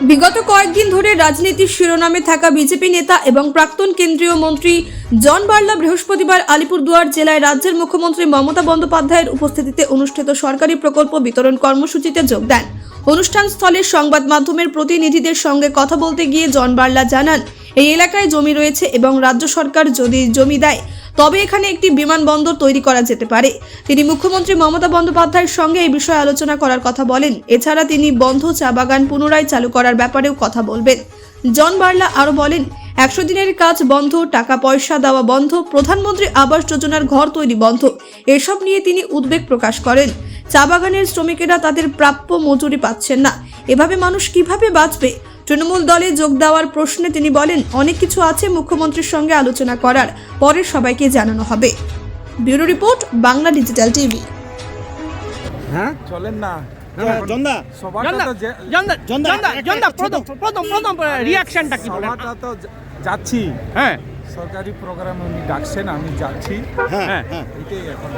বিগত কয়েকদিন ধরে রাজনীতির শিরোনামে থাকা বিজেপি নেতা এবং প্রাক্তন কেন্দ্রীয় মন্ত্রী জন বার্লা বৃহস্পতিবার আলিপুরদুয়ার জেলায় রাজ্যের মুখ্যমন্ত্রী মমতা বন্দ্যোপাধ্যায়ের উপস্থিতিতে অনুষ্ঠিত সরকারি প্রকল্প বিতরণ কর্মসূচিতে যোগ দেন। অনুষ্ঠানস্থলে সংবাদ মাধ্যমের প্রতিনিধিদের সঙ্গে কথা বলতে গিয়ে জন বার্লা জানান এই এলাকায় জমি রয়েছে এবং রাজ্য সরকার যদি জমি দেয়, তবে এখানে একটি বিমানবন্দর তৈরি করা যেতে পারে। তিনি মুখ্যমন্ত্রী মমতা বন্দ্যোপাধ্যায়ের সঙ্গে এই বিষয়ে আলোচনা করার কথা বলেন। এছাড়া তিনি বন্ধ চা বাগান পুনরায় চালু করার ব্যাপারেও কথা বলবেন। জন বার্লা আরও বলেন, একশো দিনের কাজ বন্ধ, টাকা পয়সা দেওয়া বন্ধ, প্রধানমন্ত্রী আবাস যোজনার ঘর তৈরি বন্ধ, এসব নিয়ে তিনি উদ্বেগ প্রকাশ করেন। চা বাগানের শ্রমিকেরা তাদের প্রাপ্য মজুরি পাচ্ছেন না। এভাবে মানুষ কীভাবে বাঁচবে? তৃণমূল দলে যোগ দেওয়ার প্রশ্নে তিনি বলেন অনেক কিছু আছে মুখ্যমন্ত্রীর সঙ্গে আলোচনা করার পরে সবাইকে জানানো হবে। Bureau report Bangla digital TV. হ্যাঁ? চলেন না। প্রথম প্রথম রিয়াকশনটা কি যাচ্ছি। হ্যাঁ। সরকারি প্রোগ্রাম উনি ডাকছেন আমি যাচ্ছি। হ্যাঁ হ্যাঁ। হ্যাঁ। এটাই এখন।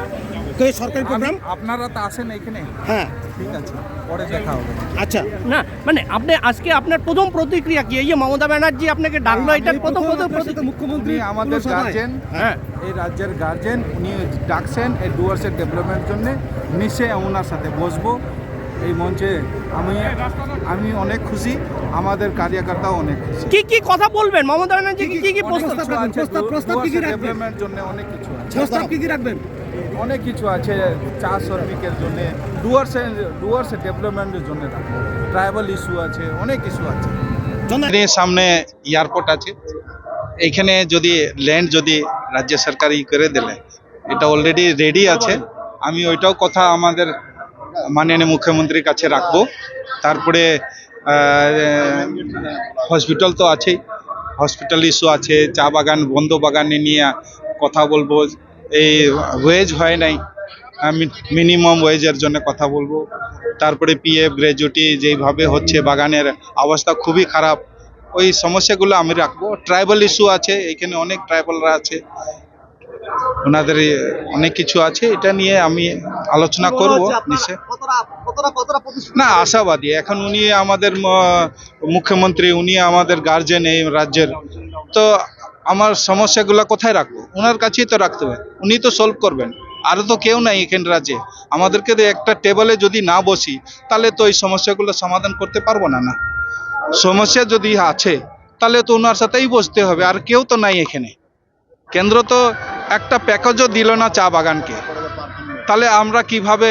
তো এই সরকারি প্রোগ্রাম আপনারা তো আসেন এখানে? হ্যাঁ। ঠিক আছে পরে দেখা হবে। আচ্ছা। না মানে আপনি আজকে আপনার প্রথম প্রতিক্রিয়া কি? এই যে মমতা ব্যানার্জি আপনাকে ডাকলো এটার প্রথম প্রথম মুখ্যমন্ত্রী আমাদের গার্জেন হ্যাঁ। এই রাজ্যের গার্জেন উনি ডাকছেন এই ডুয়ার্সের ডেভেলপমেন্ট জন্য। নিশ্চয়ই ওনার সাথে বসবো। এই মঞ্চে আমি আমি অনেক খুশি আমাদের কার্যকর্তাও অনেক খুশি। কি কি কথা বলবেন? মমতা ব্যানার্জি কি কি কি প্রস্তাব আছে, প্রস্তাব- প্রস্তাব কি কি রাখবেন? ডেভেলপমেন্ট জন্য অনেক কিছু আছে। প্রস্তাব কি কি রাখবেন? অনেক কিছু আছে চা শ্রমিকের জন্য ডুয়ার্সের ডুয়ার্স ডেভেলপমেন্টের জন্য ট্রাইবাল ইস্যু আছে অনেক কিছু আছে। সামনে এয়ারপোর্ট আছে। এইখানে যদি ল্যান্ড যদি রাজ্য সরকার ই করে দিলে এটা অলরেডি রেডি আছে। আমি ওইটাও কথা আমাদের মাননীয় মুখ্যমন্ত্রীর কাছে রাখব। তারপরে হসপিটাল তো আছেই। হসপিটাল ইস্যু আছে, চা বাগান, বন্ধ বাগানে নিয়ে কথা বলব। এই ওয়েজ হয় নাই। মিনিমাম ওয়েজের জন্য কথা বলব। তারপরে পিএফ গ্র্যাজুইটি যেইভাবে হচ্ছে বাগানের অবস্থা খুবই খারাপ। ওই সমস্যাগুলো আমি রাখব। ট্রাইবাল ইস্যু আছে, এখানে অনেক ট্রাইবালরা আছে। ওনাদের অনেক কিছু আছে এটা নিয়ে আমি আলোচনা করব নিশ্চয় না আশাবাদী। এখন উনি আমাদের মুখ্যমন্ত্রী উনি আমাদের গার্জেন এই রাজ্যের। তো আমার সমস্যাগুলো কোথায় রাখব? ওনার কাছেই তো রাখতে হবে। উনি তো সলভ করবেন। আরও তো কেউ নাই এখানে রাজ্যে। আমাদেরকে তো একটা টেবলে যদি না বসি তাহলে তো এই সমস্যাগুলো সমাধান করতে পারব না না। সমস্যা যদি আছে তাহলে তো ওনার সাথেই বসতে হবে। আর কেউ তো নাই এখানে। কেন্দ্র তো একটা প্যাকেজও দিল না চা বাগানকে। তাহলে আমরা কীভাবে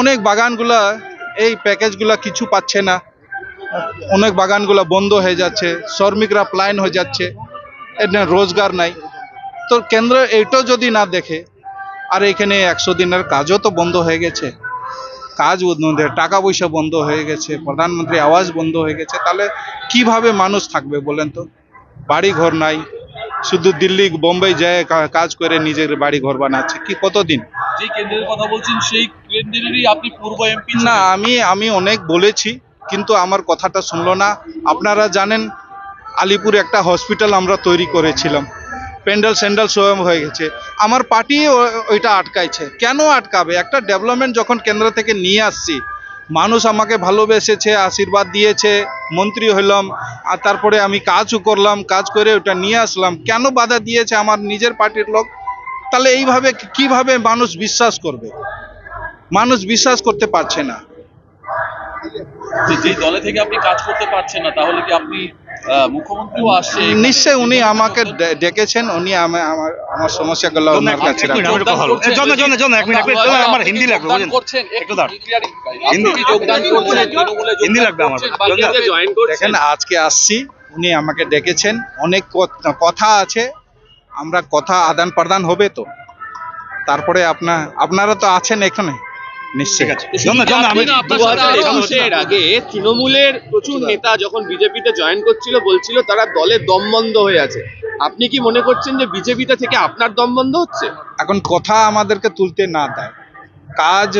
অনেক বাগানগুলা এই প্যাকেজগুলা কিছু পাচ্ছে না। অনেক বাগানগুলো বন্ধ হয়ে যাচ্ছে, শ্রমিকরা প্লাইন হয়ে যাচ্ছে এটা রোজগার নাই। তো কেন্দ্র এইটাও যদি না দেখে, আর এখানে একশো দিনের কাজও তো বন্ধ হয়ে গেছে। কাজ বন্ধ টাকা পয়সা বন্ধ হয়ে গেছে প্রধানমন্ত্রী আওয়াজ বন্ধ হয়ে গেছে, তাহলে কীভাবে মানুষ থাকবে বলেন তো? বাড়ি ঘর নাই শুধু দিল্লি বোম্বাই যায় কাজ করে নিজের বাড়ি ঘর বানাচ্ছে। কি কতদিন? যে কেন্দ্রের কথা বলছেন সেই কেন্দ্রেরই আপনি পূর্ব এমপি না আমি আমি অনেক বলেছি কিন্তু আমার কথাটা শুনলো না। আপনারা জানেন আলিপুর একটা হসপিটাল আমরা তৈরি করেছিলাম। প্যান্ডেল স্যান্ডেল স্বয়ং হয়ে গেছে। আমার পার্টি ওইটা আটকাইছে। কেন আটকাবে? একটা ডেভেলপমেন্ট যখন কেন্দ্র থেকে নিয়ে আসছি মানুষ আমাকে ভালোবেসেছে, আশীর্বাদ দিয়েছে, মন্ত্রী হইলাম, আর তারপরে আমি কাজও করলাম, কাজ করে ওটা নিয়ে আসলাম। কেন বাধা দিয়েছে আমার নিজের পার্টির লোক? তাহলে এইভাবে কীভাবে মানুষ বিশ্বাস করবে? মানুষ বিশ্বাস করতে পারছে না। যে দলে থেকে আপনি কাজ করতে পারছেন না, তাহলে কি আপনি মুখ্যমন্ত্রীও আসছে নিশ্চয় উনি আমাকে ডেকেছেন উনি আমা- আমার আমার সমস্যাগুলো ওনার কাছে। জন্য, জন্য, জন্য, এক মিনিট, এক মিনিট, আমার হিন্দি লাগবে? করছেন, একটু। হিন্দি- যোগদান করছেন, হিন্দি লাগবে আমার। দেখেন আজকে আসছি উনি আমাকে ডেকেছেন। অনেক কথা আছে আমরা কথা আদান প্রদান হবে তো। তারপরে আপনার আপনারা তো আছেন এখানে। নিশ্চয় আছে। আগে তৃণমূলের প্রচুর নেতা যখন বিজেপিতে জয়েন করছিল বলছিল তারা দলে দম বন্ধ হয়ে আছে। আপনি কি মনে করছেন যে বিজেপিতে থেকে আপনার দম বন্ধ হচ্ছে? এখন কথা আমাদেরকে তুলতে না দেয়। কাজ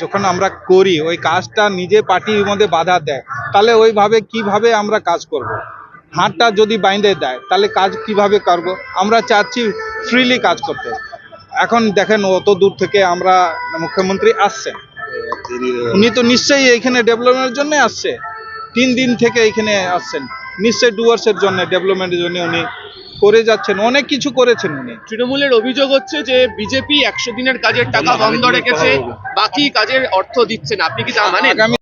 যখন আমরা করি ওই কাজটা নিজে পার্টির মধ্যে বাধা দেয় তাহলে ওইভাবে কীভাবে আমরা কাজ করব। হাতটা যদি বাইন্ধে দেয় তাহলে কাজ কীভাবে করব? আমরা চাচ্ছি ফ্রিলি কাজ করতে। এখন দেখেন অত দূর থেকে আমরা মুখ্যমন্ত্রী আসছেন। উনি তো নিশ্চয়ই এইখানে ডেভেলপমেন্টের জন্য আসছে। তিন দিন থেকে এখানে আসছেন। নিশ্চয় ডুয়ার্সের জন্য ডেভেলপমেন্টের জন্য উনি করে যাচ্ছেন। অনেক কিছু করেছেন উনি। তৃণমূলের অভিযোগ হচ্ছে যে বিজেপি একশো দিনের কাজের টাকা বন্ধ রেখেছে বাকি কাজের অর্থ দিচ্ছে না। আপনি কি তা মানেন?